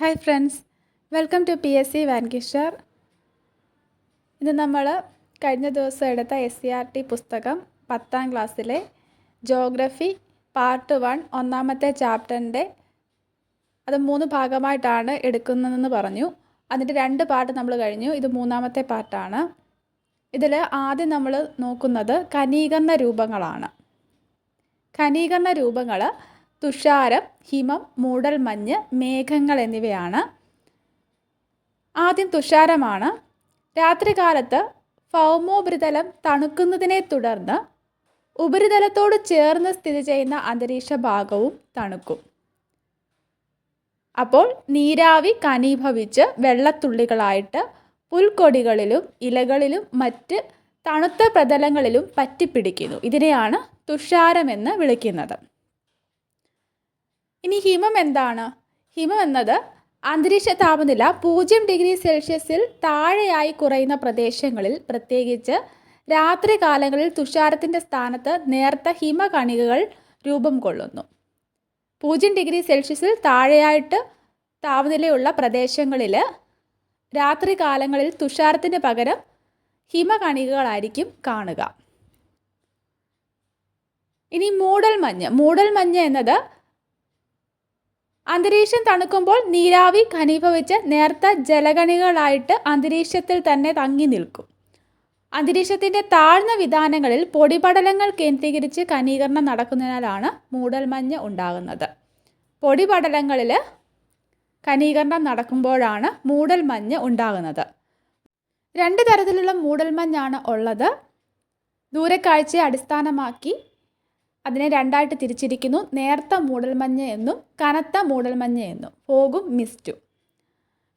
Hi friends welcome to P S C വാൻകിഷർ ഇത് നമ്മൾ കഴിഞ്ഞ ദിവസം എടുത്ത എസ് സി ആർ ടി പുസ്തകം പത്താം ക്ലാസ്സിലെ ജോഗ്രഫി പാർട്ട് വൺ ഒന്നാമത്തെ ചാപ്റ്ററിന്റെ അത് മൂന്ന് ഭാഗമായിട്ടാണ് എടുക്കുന്നതെന്ന് പറഞ്ഞു. അതിന്റെ രണ്ട് പാർട്ട് നമ്മൾ കഴിഞ്ഞു. ഇത് മൂന്നാമത്തെ പാർട്ടാണ് ഇതിൽ ആദ്യം നമ്മൾ നോക്കുന്നത് ഖനീകരണ രൂപങ്ങളാണ്. ഖനീകരണ രൂപങ്ങൾ തുഷാരം ഹിമം മൂടൽമഞ്ഞ് മേഘങ്ങൾ എന്നിവയാണ്. ആദ്യം തുഷാരമാണ്. രാത്രികാലത്ത് ഭൗമോപരിതലം തണുക്കുന്നതിനെ തുടർന്ന് ഉപരിതലത്തോട് ചേർന്ന് സ്ഥിതി ചെയ്യുന്ന അന്തരീക്ഷ ഭാഗവും തണുക്കും. അപ്പോൾ നീരാവി കനീഭവിച്ച് വെള്ളത്തുള്ളികളായിട്ട് പുൽക്കൊടികളിലും ഇലകളിലും മറ്റ് തണുത്ത പ്രതലങ്ങളിലും പറ്റിപ്പിടിക്കുന്നു. ഇതിനെയാണ് തുഷാരമെന്ന് വിളിക്കുന്നത്. ഇനി ഹിമം എന്താണ്? ഹിമം എന്നത് അന്തരീക്ഷ താപനില പൂജ്യം ഡിഗ്രി സെൽഷ്യസിൽ താഴെയായി കുറയുന്ന പ്രദേശങ്ങളിൽ പ്രത്യേകിച്ച് രാത്രി കാലങ്ങളിൽ തുഷാരത്തിന്റെ സ്ഥാനത്ത് നേർത്ത ഹിമകണികകൾ രൂപം കൊള്ളുന്നു. പൂജ്യം ഡിഗ്രി സെൽഷ്യസിൽ താഴെയായിട്ട് താപനിലയുള്ള പ്രദേശങ്ങളിൽ രാത്രി കാലങ്ങളിൽ തുഷാരത്തിന് പകരം ഹിമകണികകളായിരിക്കും കാണുക. ഇനി മൂടൽമഞ്ഞ്. മൂടൽമഞ്ഞ് എന്നത് അന്തരീക്ഷം തണുക്കുമ്പോൾ നീരാവി ഘനീഭവിച്ച് നേർത്ത ജലകണികളായിട്ട് അന്തരീക്ഷത്തിൽ തന്നെ തങ്ങി നിൽക്കും. അന്തരീക്ഷത്തിന്റെ താഴ്ന്ന വിധാനങ്ങളിൽ പൊടിപടലങ്ങൾ കേന്ദ്രീകരിച്ച് ഖനീകരണം നടക്കുന്നതിനാലാണ് മൂടൽമഞ്ഞ് ഉണ്ടാകുന്നത്. പൊടിപടലങ്ങളിൽ ഖനീകരണം നടക്കുമ്പോഴാണ് മൂടൽമഞ്ഞ് ഉണ്ടാകുന്നത്. രണ്ട് തരത്തിലുള്ള മൂടൽമഞ്ഞാണ് ഉള്ളത്. ദൂരക്കാഴ്ചയെ അടിസ്ഥാനമാക്കി അതിനെ രണ്ടായിട്ട് തിരിച്ചിരിക്കുന്നു. നേർത്ത മൂടൽമഞ്ഞ് എന്നും കനത്ത മൂടൽമഞ്ഞ് എന്നും. ഫോഗും മിസ്റ്റും.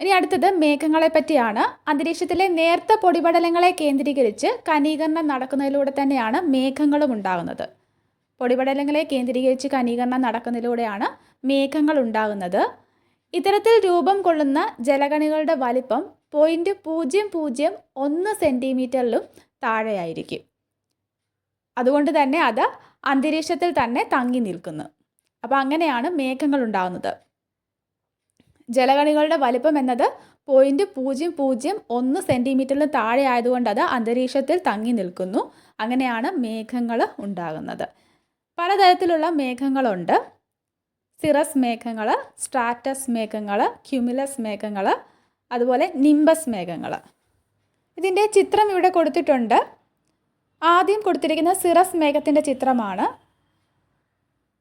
ഇനി അടുത്തത് മേഘങ്ങളെ പറ്റിയാണ്. അന്തരീക്ഷത്തിലെ നേർത്ത പൊടിപടലങ്ങളെ കേന്ദ്രീകരിച്ച് കനീകരണം നടക്കുന്നതിലൂടെ തന്നെയാണ് മേഘങ്ങളും ഉണ്ടാകുന്നത്. പൊടിപടലങ്ങളെ കേന്ദ്രീകരിച്ച് കനീകരണം നടക്കുന്നതിലൂടെയാണ് മേഘങ്ങൾ ഉണ്ടാകുന്നത്. ഇത്തരത്തിൽ രൂപം കൊള്ളുന്ന ജലകണികളുടെ വലിപ്പം പോയിന്റ് പൂജ്യം പൂജ്യം ഒന്ന് സെന്റിമീറ്ററിലും താഴെയായിരിക്കും. അതുകൊണ്ട് തന്നെ അത് അന്തരീക്ഷത്തിൽ തന്നെ തങ്ങി നിൽക്കുന്നു. അപ്പോൾ അങ്ങനെയാണ് മേഘങ്ങൾ ഉണ്ടാകുന്നത് ജലകണികളുടെ വലിപ്പം എന്നത് പോയിന്റ് പൂജ്യം പൂജ്യം ഒന്ന് സെന്റിമീറ്ററിന് താഴെ ആയതുകൊണ്ട് അത് അന്തരീക്ഷത്തിൽ തങ്ങി നിൽക്കുന്നു. അങ്ങനെയാണ് മേഘങ്ങൾ ഉണ്ടാകുന്നത്. പലതരത്തിലുള്ള മേഘങ്ങളുണ്ട്. സിറസ് മേഘങ്ങൾ സ്ട്രാറ്റസ് മേഘങ്ങൾ ക്യുമിലസ് മേഘങ്ങൾ അതുപോലെ നിംബസ് മേഘങ്ങൾ. ഇതിന്റെ ചിത്രം ഇവിടെ കൊടുത്തിട്ടുണ്ട്. ആദ്യം കൊടുത്തിരിക്കുന്ന സിറസ് മേഘത്തിന്റെ ചിത്രമാണ്.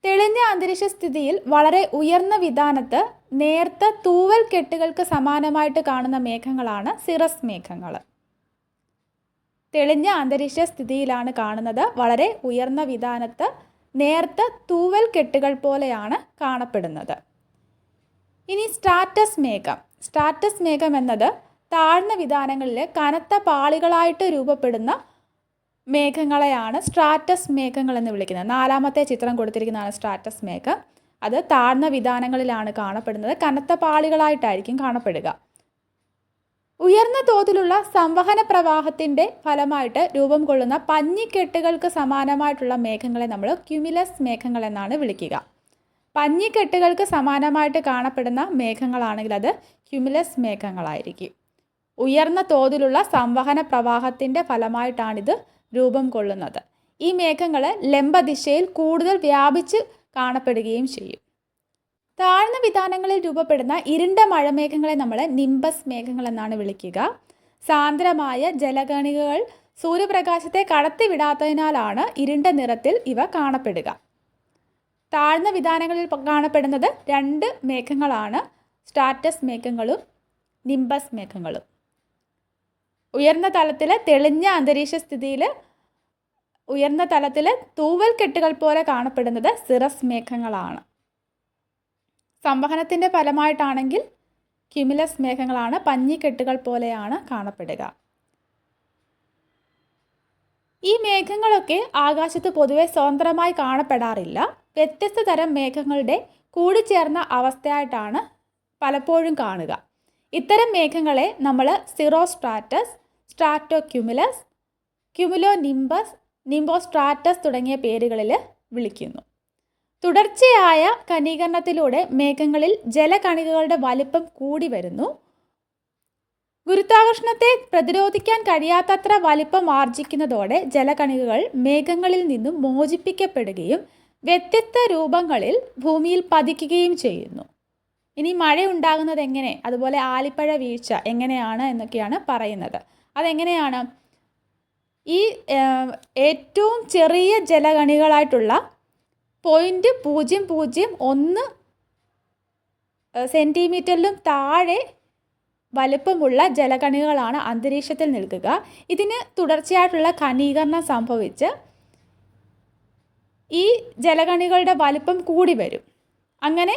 തെളിഞ്ഞ അന്തരീക്ഷ സ്ഥിതിയിൽ വളരെ ഉയർന്ന വിധാനത്ത് നേർത്ത തൂവൽ കെട്ടുകൾക്ക് സമാനമായിട്ട് കാണുന്ന മേഘങ്ങളാണ് സിറസ് മേഘങ്ങൾ തെളിഞ്ഞ അന്തരീക്ഷ സ്ഥിതിയിലാണ് കാണുന്നത്. വളരെ ഉയർന്ന വിധാനത്ത് നേർത്ത തൂവൽ കെട്ടുകൾ പോലെയാണ് കാണപ്പെടുന്നത്. ഇനി സ്റ്റാറ്റസ് മേഘം. സ്റ്റാറ്റസ് മേഘം എന്നത് താഴ്ന്ന വിധാനങ്ങളിൽ കനത്ത പാളികളായിട്ട് രൂപപ്പെടുന്ന മേഘങ്ങളെയാണ് സ്ട്രാറ്റസ് മേഘങ്ങൾ എന്ന് വിളിക്കുന്നത്. നാലാമത്തെ ചിത്രം കൊടുത്തിരിക്കുന്നതാണ് സ്ട്രാറ്റസ് മേഘം. അത് താഴ്ന്ന വിധാനങ്ങളിലാണ് കാണപ്പെടുന്നത്. കനത്ത പാളികളായിട്ടായിരിക്കും കാണപ്പെടുക. ഉയർന്ന തോതിലുള്ള സംവഹന പ്രവാഹത്തിന്റെ ഫലമായിട്ട് രൂപം കൊള്ളുന്ന പഞ്ഞിക്കെട്ടുകൾക്ക് സമാനമായിട്ടുള്ള മേഘങ്ങളെ നമ്മൾ ക്യുമിലസ് മേഘങ്ങൾ എന്നാണ് വിളിക്കുക. പഞ്ഞിക്കെട്ടുകൾക്ക് സമാനമായിട്ട് കാണപ്പെടുന്ന മേഘങ്ങളാണെങ്കിൽ അത് ക്യുമിലസ് മേഘങ്ങളായിരിക്കും. ഉയർന്ന തോതിലുള്ള സംവഹന പ്രവാഹത്തിന്റെ ഫലമായിട്ടാണിത് രൂപം കൊള്ളുന്നത്. ഈ മേഘങ്ങൾ ലംബദിശയിൽ കൂടുതൽ വ്യാപിച്ച് കാണപ്പെടുകയും ചെയ്യും. താഴ്ന്ന വിധാനങ്ങളിൽ രൂപപ്പെടുന്ന ഇരുണ്ട മഴമേഘങ്ങളെ നമ്മൾ നിംബസ് മേഘങ്ങൾ എന്നാണ് വിളിക്കുക. സാന്ദ്രമായ ജലകണികകൾ സൂര്യപ്രകാശത്തെ കടത്തിവിടാത്തതിനാലാണ് ഇരുണ്ട നിറത്തിൽ ഇവ കാണപ്പെടുക. താഴ്ന്ന വിധാനങ്ങളിൽ കാണപ്പെടുന്നത് രണ്ട് മേഘങ്ങളാണ്. Status മേഘങ്ങളും nimbus മേഘങ്ങളും. ഉയർന്ന തലത്തിൽ തെളിഞ്ഞ അന്തരീക്ഷ സ്ഥിതിയിൽ ഉയർന്ന തലത്തിൽ തൂവൽ കെട്ടുകൾ പോലെ കാണപ്പെടുന്നത് സിറസ് മേഘങ്ങളാണ്. സംവഹനത്തിന്റെ ഫലമായിട്ടാണെങ്കിൽ ക്യുമിലസ് മേഘങ്ങളാണ് പഞ്ഞിക്കെട്ടുകൾ പോലെയാണ് കാണപ്പെടുക. ഈ മേഘങ്ങളൊക്കെ ആകാശത്ത് പൊതുവെ സ്വതന്ത്രമായി കാണപ്പെടാറില്ല. വ്യത്യസ്ത തരം മേഘങ്ങളുടെ കൂടിച്ചേർന്ന അവസ്ഥയായിട്ടാണ് പലപ്പോഴും കാണുക. ഇത്തരം മേഘങ്ങളെ നമ്മൾ cirrostratus സ്ട്രാറ്റോ cumulus cumulo nimbus nimbostratus തുടങ്ങിയ പേരുകളിൽ വിളിക്കുന്നു. തുടർച്ചയായ ഘനീകരണത്തിലൂടെ മേഘങ്ങളിൽ ജലകണികകളുടെ വലിപ്പം കൂടി വരുന്നു. ഗുരുത്വാകർഷണത്തെ പ്രതിരോധിക്കാൻ കഴിയാത്തത്ര വലിപ്പം ആർജിക്കുന്നതോടെ ജലകണികകൾ മേഘങ്ങളിൽ നിന്നും മോചിപ്പിക്കപ്പെടുകയും വ്യത്യസ്ത രൂപങ്ങളിൽ ഭൂമിയിൽ പതിക്കുകയും ചെയ്യുന്നു. ഇനി മഴ ഉണ്ടാകുന്നത് എങ്ങനെ? അതുപോലെ ആലിപ്പഴ വീഴ്ച എങ്ങനെയാണ് എന്നൊക്കെയാണ് പറയുന്നത്. അതെങ്ങനെയാണ്? ഈ ഏറ്റവും ചെറിയ ജലകണികളായിട്ടുള്ള പോയിന്റ് പൂജ്യം പൂജ്യം ഒന്ന് സെന്റിമീറ്ററിലും താഴെ വലുപ്പമുള്ള ജലകണികളാണ് അന്തരീക്ഷത്തിൽ നിൽക്കുക. ഇതിന് തുടർച്ചയായിട്ടുള്ള ഖനീകരണം സംഭവിച്ച് ഈ ജലകണികളുടെ വലുപ്പം കൂടി വരും. അങ്ങനെ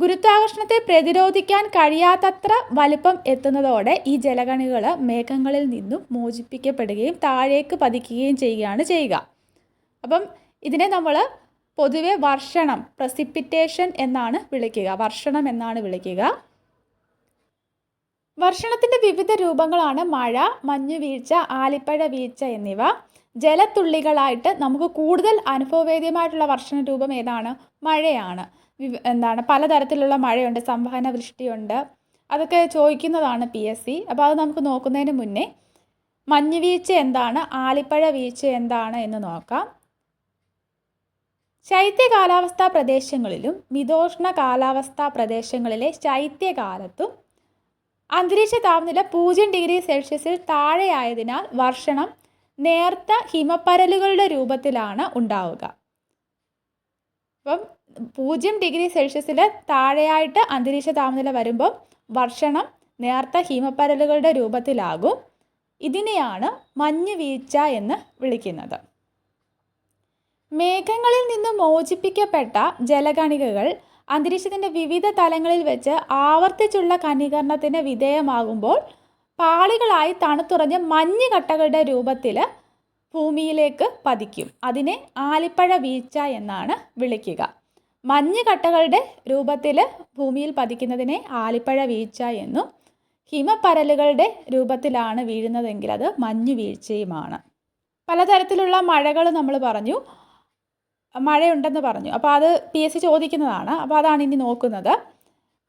ഗുരുത്വാകർഷണത്തെ പ്രതിരോധിക്കാൻ കഴിയാത്തത്ര വലിപ്പം എത്തുന്നതോടെ ഈ ജലകണികൾ മേഘങ്ങളിൽ നിന്നും മോചിപ്പിക്കപ്പെടുകയും താഴേക്ക് പതിക്കുകയും ചെയ്യുകയാണ് ചെയ്യുക. അപ്പം ഇതിനെ നമ്മൾ പൊതുവെ വർഷണം പ്രസിപ്പിറ്റേഷൻ എന്നാണ് വിളിക്കുക. വർഷണം എന്നാണ് വിളിക്കുക. വർഷണത്തിന്റെ വിവിധ രൂപങ്ങളാണ് മഴ മഞ്ഞുവീഴ്ച ആലിപ്പഴ വീഴ്ച എന്നിവ. ജലത്തുള്ളികളായിട്ട് നമുക്ക് കൂടുതൽ അനുഭവവേദ്യമായിട്ടുള്ള വർഷണ രൂപം ഏതാണ്? മഴയാണ്. എന്താണ് പലതരത്തിലുള്ള മഴയുണ്ട് സംവഹന വൃഷ്ടിയുണ്ട്. അതൊക്കെ ചോദിക്കുന്നതാണ് പി എസ് സി അപ്പോൾ അത് നമുക്ക് നോക്കുന്നതിന് മുന്നേ മഞ്ഞുവീഴ്ച എന്താണ് ആലിപ്പഴ വീഴ്ച എന്താണ് എന്ന് നോക്കാം. ശൈത്യ കാലാവസ്ഥാ പ്രദേശങ്ങളിലും മിതോഷ്ണ കാലാവസ്ഥാ പ്രദേശങ്ങളിലെ ശൈത്യകാലത്തും അന്തരീക്ഷ താപനില പൂജ്യം ഡിഗ്രി സെൽഷ്യസിൽ താഴെയായതിനാൽ വർഷണം നേർത്ത ഹിമപ്പരലുകളുടെ രൂപത്തിലാണ് ഉണ്ടാവുക. അപ്പം പൂജ്യം ഡിഗ്രി സെൽഷ്യസിൽ താഴെയായിട്ട് അന്തരീക്ഷ താപനില വരുമ്പോൾ വർഷണം നേർത്ത ഹിമപ്പരലുകളുടെ രൂപത്തിലാകും. ഇതിനെയാണ് മഞ്ഞ് വീഴ്ച എന്ന് വിളിക്കുന്നത്. മേഘങ്ങളിൽ നിന്ന് മോചിപ്പിക്കപ്പെട്ട ജലകണികകൾ അന്തരീക്ഷത്തിന്റെ വിവിധ തലങ്ങളിൽ വെച്ച് ആവർത്തിച്ചുള്ള കനീകരണത്തിന് വിധേയമാകുമ്പോൾ പാളികളായി തണുത്തുറഞ്ഞ മഞ്ഞ് കട്ടകളുടെ രൂപത്തിൽ ഭൂമിയിലേക്ക് പതിക്കും. അതിനെ ആലിപ്പഴ വീഴ്ച എന്നാണ് വിളിക്കുക. മഞ്ഞ് കട്ടകളുടെ രൂപത്തിൽ ഭൂമിയിൽ പതിക്കുന്നതിനെ ആലിപ്പഴ വീഴ്ച എന്നും ഹിമപ്പരലുകളുടെ രൂപത്തിലാണ് വീഴുന്നതെങ്കിൽ അത് മഞ്ഞു വീഴ്ചയുമാണ്. പലതരത്തിലുള്ള മഴകൾ നമ്മൾ പറഞ്ഞു. മഴയുണ്ടെന്ന് പറഞ്ഞു. അപ്പോൾ അത് പി എസ് സി ചോദിക്കുന്നതാണ്. അപ്പോൾ അതാണ് ഇനി നോക്കുന്നത്.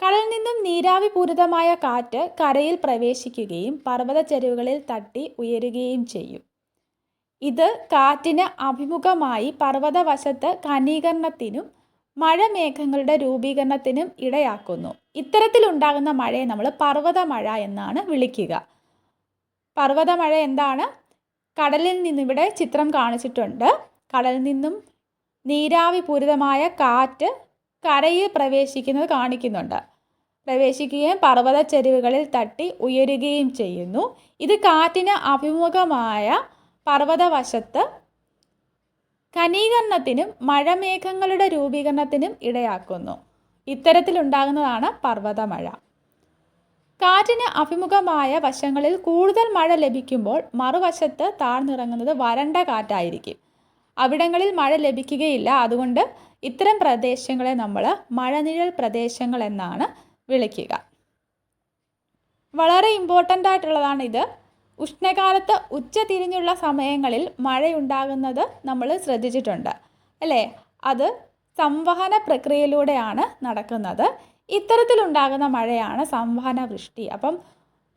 കടലിൽ നിന്നും നീരാവി പൂരിതമായ കാറ്റ് കരയിൽ പ്രവേശിക്കുകയും പർവത ചെരുവുകളിൽ തട്ടി ഉയരുകയും ചെയ്യും. ഇത് കാറ്റിന് അഭിമുഖമായി പർവതവശത്ത് ഘനീകരണത്തിനും മഴമേഘങ്ങളുടെ രൂപീകരണത്തിനും ഇടയാക്കുന്നു. ഇത്തരത്തിലുണ്ടാകുന്ന മഴയെ നമ്മൾ പർവത മഴ എന്നാണ് വിളിക്കുക. പർവത മഴ എന്താണ്? കടലിൽ നിന്നും ഇവിടെ ചിത്രം കാണിച്ചിട്ടുണ്ട്. കടലിൽ നിന്നും നീരാവി പൂരിതമായ കാറ്റ് കരയിൽ പ്രവേശിക്കുന്നത് കാണിക്കുന്നുണ്ട്. പ്രവേശിക്കുകയും പർവത ചെരുവുകളിൽ തട്ടി ഉയരുകയും ചെയ്യുന്നു. ഇത് കാറ്റിന് അഭിമുഖമായ പർവതവശത്ത് ഘനീകരണത്തിനും മഴമേഘങ്ങളുടെ രൂപീകരണത്തിനും ഇടയാക്കുന്നു. ഇത്തരത്തിലുണ്ടാകുന്നതാണ് പർവത മഴ കാറ്റിന് അഭിമുഖമായ വശങ്ങളിൽ കൂടുതൽ മഴ ലഭിക്കുമ്പോൾ മറുവശത്ത് താഴ്ന്നിറങ്ങുന്നത് വരണ്ട കാറ്റായിരിക്കും. അവിടങ്ങളിൽ മഴ ലഭിക്കുകയില്ല. അതുകൊണ്ട് ഇത്തരം പ്രദേശങ്ങളെ നമ്മൾ മഴനിഴൽ പ്രദേശങ്ങൾ എന്നാണ് വിളിക്കുക. വളരെ ഇമ്പോർട്ടന്റ് ആയിട്ടുള്ളതാണ് ഇത്. ഉഷ്ണകാലത്ത് ഉച്ച തിരിഞ്ഞുള്ള സമയങ്ങളിൽ മഴയുണ്ടാകുന്നത് നമ്മൾ ശ്രദ്ധിച്ചിട്ടുണ്ട്. അല്ലേ? അത് സംവഹന പ്രക്രിയയിലൂടെയാണ് നടക്കുന്നത്. ഇത്തരത്തിലുണ്ടാകുന്ന മഴയാണ് സംവഹന വൃഷ്ടി. അപ്പം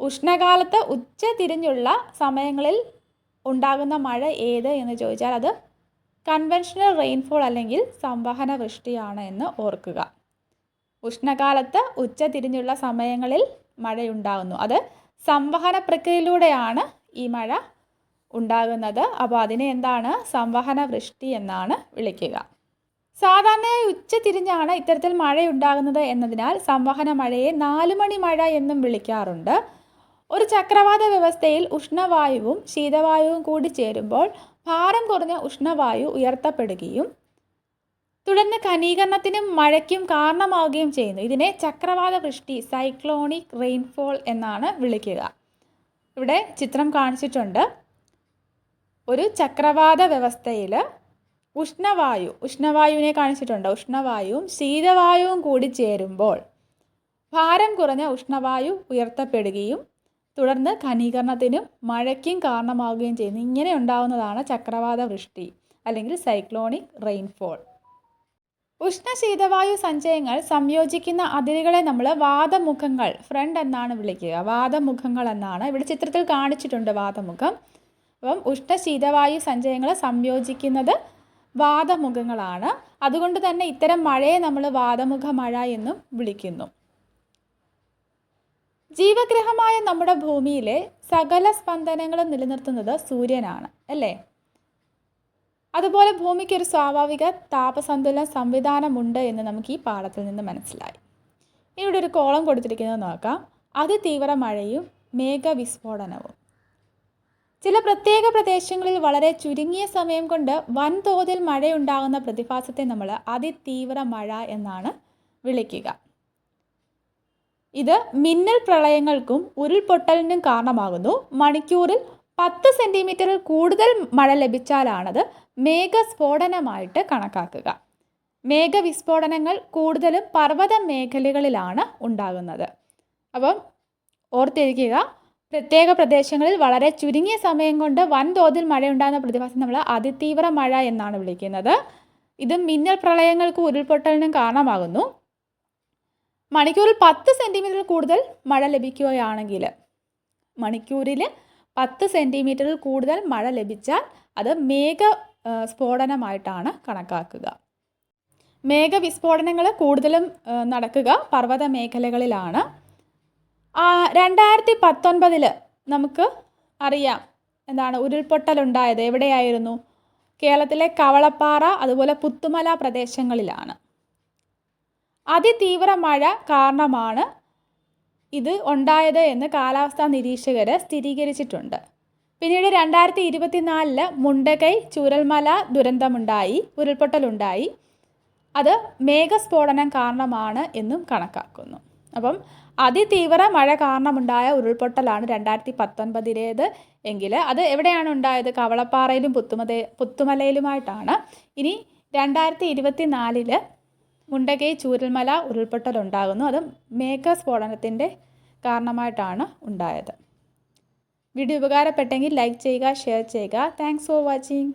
ഉഷ്ണകാലത്ത് ഉച്ച തിരിഞ്ഞുള്ള സമയങ്ങളിൽ ഉണ്ടാകുന്ന മഴ ഏത് എന്ന് ചോദിച്ചാൽ അത് കൺവെൻഷണൽ റെയിൻഫോൾ അല്ലെങ്കിൽ സംവഹന വൃഷ്ടിയാണ് എന്ന് ഓർക്കുക. ഉഷ്ണകാലത്ത് ഉച്ച തിരിഞ്ഞുള്ള സമയങ്ങളിൽ മഴയുണ്ടാകുന്നു അത് സംവഹന പ്രക്രിയയിലൂടെയാണ് ഈ മഴ ഉണ്ടാകുന്നത്. അപ്പോൾ അതിനെ എന്താണ്? സംവഹന വൃഷ്ടി എന്നാണ് വിളിക്കുക. സാധാരണയായി ഉച്ച തിരിഞ്ഞാണ് ഇത്തരത്തിൽ മഴയുണ്ടാകുന്നത് എന്നതിനാൽ സംവഹന മഴയെ നാലുമണി മഴ എന്നും വിളിക്കാറുണ്ട്. ഒരു ചക്രവാത വ്യവസ്ഥയിൽ ഉഷ്ണവായുവും ശീതവായുവും കൂടി ചേരുമ്പോൾ ഭാരം കുറഞ്ഞ ഉഷ്ണവായു ഉയർത്തപ്പെടുകയും തുടർന്ന് ഖനീകരണത്തിനും മഴയ്ക്കും കാരണമാവുകയും ചെയ്യുന്നു. ഇതിനെ ചക്രവാത വൃഷ്ടി സൈക്ലോണിക് റെയിൻഫോൾ എന്നാണ് വിളിക്കുക. ഇവിടെ ചിത്രം കാണിച്ചിട്ടുണ്ട്. ഒരു ചക്രവാത വ്യവസ്ഥയിൽ ഉഷ്ണവായു ഉഷ്ണവായുവിനെ കാണിച്ചിട്ടുണ്ട്. ഉഷ്ണവായുവും ശീതവായുവും കൂടി ചേരുമ്പോൾ ഭാരം കുറഞ്ഞ ഉഷ്ണവായു ഉയർത്തപ്പെടുകയും തുടർന്ന് ഖനീകരണത്തിനും മഴയ്ക്കും കാരണമാവുകയും ചെയ്യുന്നു. ഇങ്ങനെ ഉണ്ടാവുന്നതാണ് ചക്രവാത വൃഷ്ടി അല്ലെങ്കിൽ സൈക്ലോണിക് റെയിൻഫോൾ. ഉഷ്ണശീതവായു സഞ്ചയങ്ങൾ സംയോജിക്കുന്ന അതിരുകളെ നമ്മൾ വാദമുഖങ്ങൾ ഫ്രണ്ട് എന്നാണ് വിളിക്കുക. വാദമുഖങ്ങൾ എന്നാണ്. ഇവിടെ ചിത്രത്തിൽ കാണിച്ചിട്ടുണ്ട് വാദമുഖം. അപ്പം ഉഷ്ണശീതവായു സഞ്ചയങ്ങൾ സംയോജിക്കുന്നത് വാദമുഖങ്ങളാണ്. അതുകൊണ്ട് തന്നെ ഇത്തരം മഴയെ നമ്മൾ വാദമുഖ മഴ എന്നും വിളിക്കുന്നു. ജീവഗ്രഹമായ നമ്മുടെ ഭൂമിയിലെ സകല സ്പന്ദനങ്ങളും നിലനിർത്തുന്നത് സൂര്യനാണ്. അല്ലേ? അതുപോലെ ഭൂമിക്ക് ഒരു സ്വാഭാവിക താപസന്തുലന സംവിധാനമുണ്ട് എന്ന് നമുക്ക് ഈ പാഠത്തിൽ നിന്ന് മനസ്സിലായി. ഇവിടെ ഒരു കോളം കൊടുത്തിരിക്കുന്നത് നോക്കാം. അതിതീവ്ര മഴയും മേഘവിസ്ഫോടനവും. ചില പ്രത്യേക പ്രദേശങ്ങളിൽ വളരെ ചുരുങ്ങിയ സമയം കൊണ്ട് വൻതോതിൽ മഴയുണ്ടാകുന്ന പ്രതിഭാസത്തെ നമ്മൾ അതിതീവ്ര മഴ എന്നാണ് വിളിക്കുക. ഇത് മിന്നൽ പ്രളയങ്ങൾക്കും ഉരുൾപൊട്ടലിനും കാരണമാകുന്നു. മണിക്കൂറിൽ പത്ത് സെന്റിമീറ്ററിൽ കൂടുതൽ മഴ ലഭിച്ചാലാണത് മേഘസ്ഫോടനമായിട്ട് കണക്കാക്കുക. മേഘവിസ്ഫോടനങ്ങൾ കൂടുതലും പർവത മേഖലകളിലാണ് ഉണ്ടാകുന്നത്. അപ്പം ഓർത്തിരിക്കുക പ്രത്യേക പ്രദേശങ്ങളിൽ വളരെ ചുരുങ്ങിയ സമയം കൊണ്ട് വൻതോതിൽ മഴയുണ്ടാകുന്ന പ്രതിഭാസം നമ്മൾ അതിതീവ്ര മഴ എന്നാണ് വിളിക്കുന്നത്. ഇത് മിന്നൽ പ്രളയങ്ങൾക്ക് ഉരുൾപൊട്ടലിനും കാരണമാകുന്നു. മണിക്കൂറിൽ പത്ത് സെന്റിമീറ്ററിൽ കൂടുതൽ മഴ ലഭിക്കുകയാണെങ്കിൽ മണിക്കൂറിൽ പത്ത് സെന്റിമീറ്ററിൽ കൂടുതൽ മഴ ലഭിച്ചാൽ അത് മേഘ സ്ഫോടനമായിട്ടാണ് കണക്കാക്കുക. മേഘവിസ്ഫോടനങ്ങൾ കൂടുതലും നടക്കുക പർവത മേഖലകളിലാണ് രണ്ടായിരത്തി പത്തൊൻപതിൽ നമുക്ക് അറിയാം എന്താണ് ഉരുൾപൊട്ടലുണ്ടായത് എവിടെയായിരുന്നു? കേരളത്തിലെ കവളപ്പാറ അതുപോലെ പുത്തുമല പ്രദേശങ്ങളിലാണ്. അതിതീവ്ര മഴ കാരണമാണ് ഇത് ഉണ്ടായത് എന്ന് കാലാവസ്ഥാ നിരീക്ഷകർ സ്ഥിരീകരിച്ചിട്ടുണ്ട്. പിന്നീട് രണ്ടായിരത്തി ഇരുപത്തിനാലിൽ മുണ്ടകൈ ചൂരൽമല ദുരന്തമുണ്ടായി ഉരുൾപൊട്ടലുണ്ടായി. അത് മേഘസ്ഫോടനം കാരണമാണ് എന്നും കണക്കാക്കുന്നു. അപ്പം അതിതീവ്ര മഴ കാരണമുണ്ടായ ഉരുൾപൊട്ടലാണ് രണ്ടായിരത്തി പത്തൊൻപതിലേത് എങ്കിൽ അത് എവിടെയാണ് ഉണ്ടായത്? കവളപ്പാറയിലും പുത്തുമത പുത്തുമലയിലുമായിട്ടാണ്. ഇനി രണ്ടായിരത്തി ഇരുപത്തി നാലിൽ മുണ്ടകൈ ചൂരൽമല ഉരുൾപൊട്ടലുണ്ടാകുന്നു. അത് മേഘസ്ഫോടനത്തിന്റെ കാരണമായിട്ടാണ് ഉണ്ടായത്. വീഡിയോ ഉപകാരപ്പെട്ടെങ്കിൽ ലൈക്ക് ചെയ്യുക ഷെയർ ചെയ്യുക. Thanks for watching